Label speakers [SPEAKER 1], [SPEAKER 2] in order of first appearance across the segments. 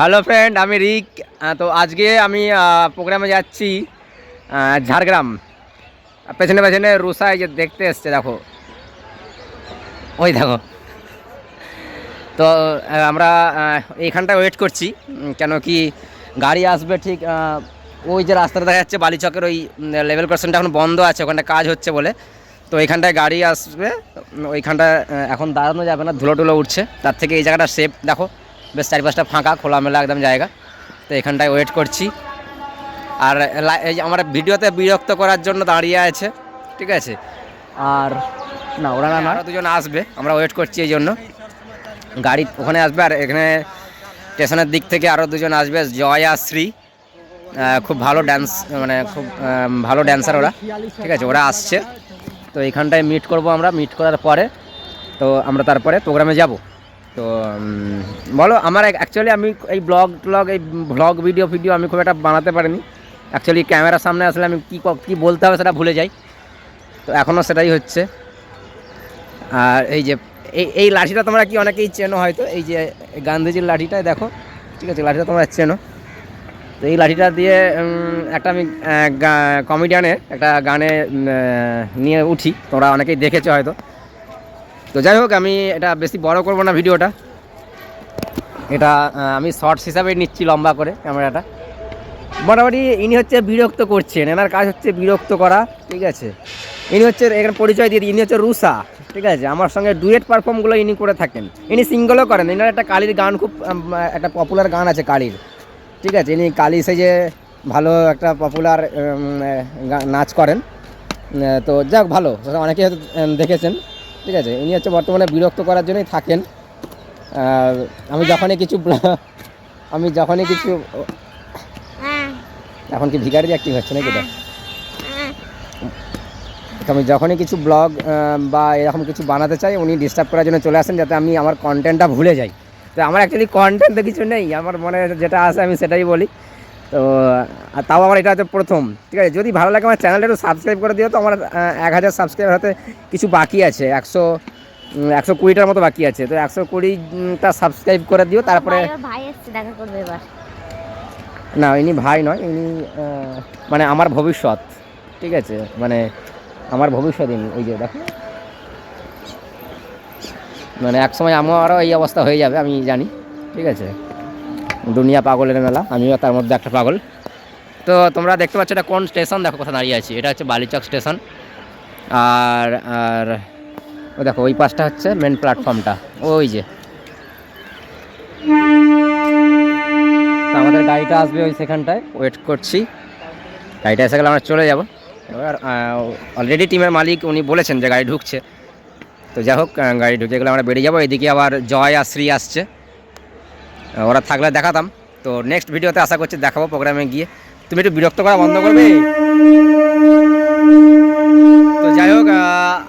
[SPEAKER 1] Hello friend আমি রিক। তো আজকে আমি প্রোগ্রামে যাচ্ছি ঝাড়গ্রাম। পেছনে পেছনে এই যে দেখতে এসছে দেখো। ওই দেখো। তো আমরা আহ, এইখানটায় ওয়েট করছি কেন কি গাড়ি আসবে ঠিক ওই যে রাস্তাটা দেখা যাচ্ছে বালিচকের ওই লেভেল ক্রসিংটা এখন বন্ধ আছে ওখানটা কাজ হচ্ছে বলে। তো এইখানটায় গাড়ি আসবে উম, ওইখানটায় এখন দাঁড়ানো যাবে না ধুলো টুলো উঠছে তার থেকে এই জায়গাটা সেফ দেখো বেশ চারি পাঁচটা ফাঁকা, খোলামেলা একদম জায়গা। তো এখানটায় ওয়েট করছি। আর এই আমার ভিডিওতে বিরক্ত করার জন্য দাঁড়িয়ে আছে, ঠিক আছে? আর না, ওরা না দুজন আসবে, আমরা ওয়েট করছি এই জন্য। গাড়ি ওখানে আসবে, আর এখানে স্টেশনের দিক থেকে আরও দুজন আসবে, জয় আর শ্রী খুব ভালো ড্যান্স মানে খুব ভালো ড্যান্সার ওরা, ঠিক আছে? ওরা আসছে। তো এইখানটায় মিট করব আমরা মিট করার পরে, তো আমরা তারপরে প্রোগ্রামে যাব। তো বলো, আমার অ্যাকচুয়ালি আমি এই ব্লগ ট্লগ এই ব্লগ ভিডিও ভিডিও আমি খুব একটা বানাতে পারিনি। অ্যাকচুয়ালি ক্যামেরার সামনে আসলে আমি কী ক- কী বলতে হবে সেটা ভুলে যাই। তো এখনও সেটাই হচ্ছে। আর এই যে, এই এই লাঠিটা তোমরা কি অনেকেই চেনো হয়তো, এই যে গান্ধীজির লাঠিটা, দেখো, ঠিক আছে, লাঠিটা তোমরা চেনো। তো এই লাঠিটা দিয়ে একটা আমি কমেডিয়ানের একটা গানে নিয়ে উঠি, তোমরা অনেকেই দেখেছ হয়তো। তো যাই হোক, আমি এটা বেশি বড় করব না ভিডিওটা। এটা আমি শর্টস হিসাবে নিচ্ছি লম্বা করে ক্যামেরাটা। মোটামুটি ইনি হচ্ছে বিরক্ত করছেন, এনার কাজ হচ্ছে বিরক্ত করা, ঠিক আছে? ইনি হচ্ছে, এখানে পরিচয় দিয়ে ইনি হচ্ছে রুষা ঠিক আছে? আমার সঙ্গে ডুয়েট পারফর্মগুলো ইনি করে থাকেন। ইনি সিঙ্গলও করেন ইনার একটা কালির গান খুব একটা পপুলার গান আছে কালির, ঠিক আছে? ইনি কালি সেজে ভালো একটা পপুলার নাচ করেন। তো যাক, ভালো। হয়তো দেখেছেন। ঠিক আছে ইনি হচ্ছে বর্তমানে বিরক্ত করার জন্যই থাকেন। আমি যখনই কিছু আমি যখনই কিছু, এখন কি ভিখারি অ্যাক্টিং হচ্ছে নাকি আমি যখনই কিছু ব্লগ বা এরকম কিছু বানাতে চাই, উনি ডিস্টার্ব করার জন্য চলে আসেন যাতে আমি আমার কন্টেন্টটা ভুলে যাই। তো আমার অ্যাকচুয়ালি কন্টেন্ট তো কিছু নেই, আমার মনে যেটা আসে আমি সেটাই বলি। তো আর তাও আমার এটা হচ্ছে প্রথম। ঠিক আছে যদি ভালো লাগে আমার চ্যানেলটা একটু সাবস্ক্রাইব করে দিও তো আমার এক হাজার সাবস্ক্রাইবার হতে কিছু বাকি আছে একশো একশো কুড়িটার মতো বাকি আছে। তো একশো কুড়িটা সাবস্ক্রাইব করে দিও তারপরে
[SPEAKER 2] ভাই, ওর ভাই এসছে দেখা করবে এবার।
[SPEAKER 1] না ইনি ভাই নয় ইনি মানে আমার ভবিষ্যৎ। ঠিক আছে মানে আমার ভবিষ্যৎ ইনি ওই যে দেখো। মানে এক সময় আমারও এই অবস্থা হয়ে যাবে আমি জানি। ঠিক আছে। দুনিয়া পাগলের মেলা, আমিও তার মধ্যে একটা পাগল। তো তোমরা দেখতে পাচ্ছ এটা কোন স্টেশন? দেখো কোথায় দাঁড়িয়ে আছি। এটা হচ্ছে বালিচক স্টেশন। আর আর, ও দেখো, ওই পাশটা হচ্ছে মেন প্ল্যাটফর্মটা ওই যে। আমাদের গাড়িটা আসবে ওই সেখানটায়। ওয়েট করছি। গাড়িটা এসে গেলে আমরা চলে যাব। এবার অলরেডি টিমের মালিক উনি বলেছেন যে গাড়ি ঢুকছে। তো যাই হোক গাড়ি ঢুকে গেলে আমরা বেরিয়ে যাব। এদিকে আবার জয় আর শ্রী আসছে। ওরা থাকলে দেখাতাম। তো নেক্সট ভিডিওতে আশা করছি দেখাবো প্রোগ্রামে গিয়ে। তুমি একটু বিরক্ত করা বন্ধ করবে? তো যাই হোক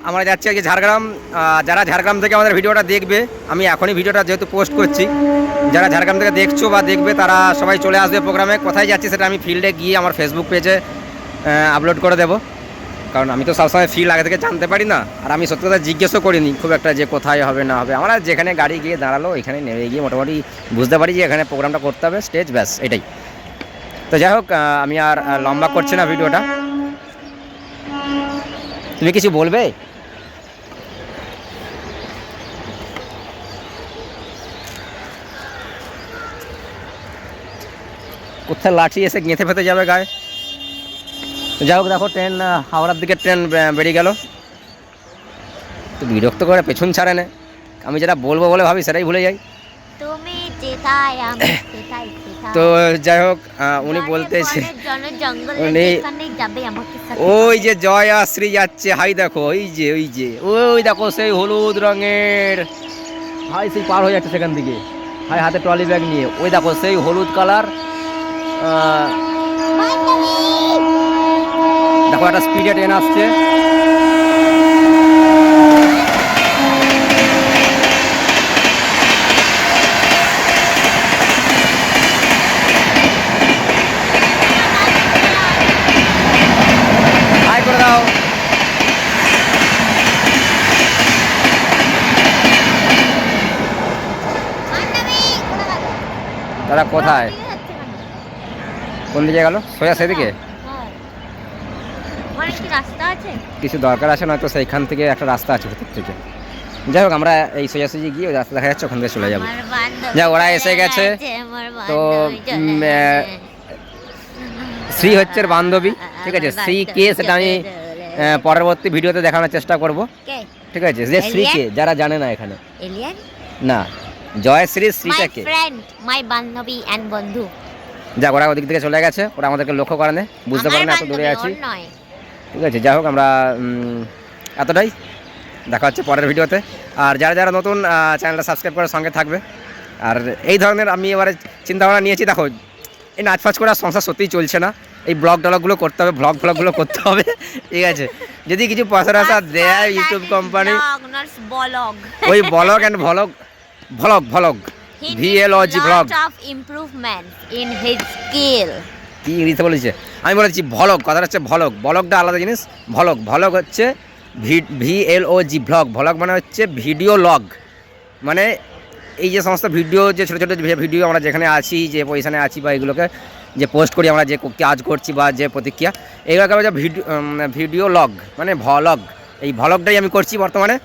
[SPEAKER 1] আমরা যাচ্ছি আজকে ঝাড়গ্রাম। যারা ঝাড়গ্রাম থেকে আমাদের ভিডিওটা দেখবে, আমি এখনই ভিডিওটা যেহেতু পোস্ট করছি, যারা ঝাড়গ্রাম থেকে দেখছ বা দেখবে, তারা সবাই চলে আসবে প্রোগ্রামে কোথায় যাচ্ছি সেটা আমি ফিল্ডে গিয়ে আমার ফেসবুক পেজে আপলোড করে দেবো। কারণ আমি তো সবসময় ফিল আগে থেকে জানতে পারি না। আর আমি সত্যি কথা জিজ্ঞেসও করিনি খুব একটা যে কোথায় হবে, না হবে। আমরা যেখানে গাড়ি গিয়ে দাঁড়াল, এখানে নেমে গিয়ে মোটামুটি বুঝতে পারি যে এখানে প্রোগ্রামটা করতে হবে স্টেজ ব্যাস, এটাই। তো যাই হোক আমি আর লম্বা করছি না ভিডিওটা তুমি কিছু বলবে? কোথায় লাঠি এসে গেঁথে ফেতে যাবে গায়ে? যাই হোক দেখো ট্রেন হাওড়ার দিকে ট্রেন বেরিয়ে গেল। তো বিরক্ত করে পেছন ছাড়ে না। আমি যেটা বলব বলে ভাবি সেটাই ভুলে যাই। তো যাই হোক উনি বলতেছে উনি- ওই যে জয় শ্রী যাচ্ছে হাই দেখো ওই যে ওই যে ওই দেখো সেই হলুদ রঙের। হাই সেই পার হয়ে যাচ্ছে সেখান থেকে। হাই হাতে ট্রলি ব্যাগ নিয়ে। ওই দেখো সেই হলুদ কালার দেখো একটা স্পিডে ট্রেন আসছে? তো কোথায়?
[SPEAKER 2] কোন
[SPEAKER 1] দিকে গেল? সোজা সেদিকে।
[SPEAKER 2] ওখানে কি রাস্তা আছে?
[SPEAKER 1] কিছু দরকার আছে নয়তো সেইখান থেকে একটা রাস্তা আছে ভেতর থেকে। যাই হোক আমরা এই সোজাসুজি গিয়ে ওই রাস্তা দেখা যাচ্ছে ওখান থেকে চলে যাব। যা, ওরা এসে গেছে। তো। শ্রী হচ্ছে বান্ধবী ঠিক আছে? শ্রী কে সেটা আমি পরবর্তী ভিডিওতে দেখানোর চেষ্টা করব। ঠিক আছে? যে শ্রী কে যারা জানে না এখানে। না জয় শ্রী
[SPEAKER 2] মাই
[SPEAKER 1] শ্রীটা কে?
[SPEAKER 2] মাই বান্ধবী এন্ড বন্ধু।
[SPEAKER 1] যাক ওরা ওদিক থেকে চলে গেছে ওরা আমাদেরকে লক্ষ্য করে না। বুঝতে পারে না এত দূরে আছি।
[SPEAKER 2] নয়।
[SPEAKER 1] ঠিক আছে যাই হোক আমরা এতটাই। দেখা হচ্ছে পরের ভিডিওতে। আর যারা যারা নতুন চ্যানেলটা সাবস্ক্রাইব করার সঙ্গে থাকবে। আর এই ধরনের আমি এবারে চিন্তাভাবনা নিয়েছি দেখো এই নাচ ফাচ করে আর সংসার সত্যিই চলছে না। এই ব্লগ টলগুলো করতে হবে ব্লগ ফ্লগগুলো করতে হবে ঠিক আছে। যদি কিছু পয়সা টয়সা দেয় ইউটিউব কোম্পানি ওই blog and vlog vlog vlog V L O G vlog
[SPEAKER 2] of improvement in his skill
[SPEAKER 1] কি ইংরেজিতে বলেছে? আমি বলেছি ভলগ কথাটা হচ্ছে ভলক। ভলগটা আলাদা জিনিস ভলক। ভলগ হচ্ছে V V L O G vlog. Vlog মানে হচ্ছে ভিডিও লগ। মানে এই যে সমস্ত ভিডিও যে ছোটো ছোটো ভিডিও আমরা যেখানে আছি যে পজিশনে আছি বা এগুলোকে যে পোস্ট করি আমরা যে কাজ করছি বা যে প্রতিক্রিয়া এগুলোকে যায় ভিডিও ভিডিও লগ মানে ভলগ। এই ভলগটাই আমি করছি বর্তমানে।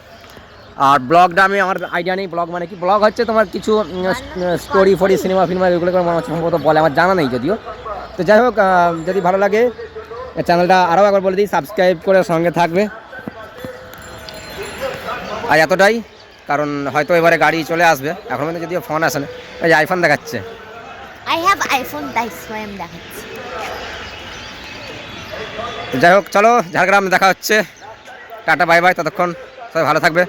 [SPEAKER 1] আর ব্লগটা আমি আমার আইডিয়া নেই ব্লগ মানে কি? ব্লগ হচ্ছে তোমার কিছু স্টোরি ফরি সিনেমা ফিনেমা এগুলো করে আমার সম্ভবত বলে আমার জানা নেই যদিও। তো যাই হোক যদি ভালো লাগে চ্যানেলটা আরও একবার বলে দিই সাবস্ক্রাইব করে সঙ্গে থাকবে। আর এতটাই কারণ হয়তো এবারে গাড়ি চলে আসবে এখন পর্যন্ত যদিও ফোন আসে না এই আইফোন দেখাচ্ছে।
[SPEAKER 2] আই হ্যাভ আইফোন দেখাচ্ছি।
[SPEAKER 1] যাই হোক চলো ঝাড়গ্রাম দেখা হচ্ছে। টাটা বাই বাই ততক্ষণ সবাই ভালো থাকবে।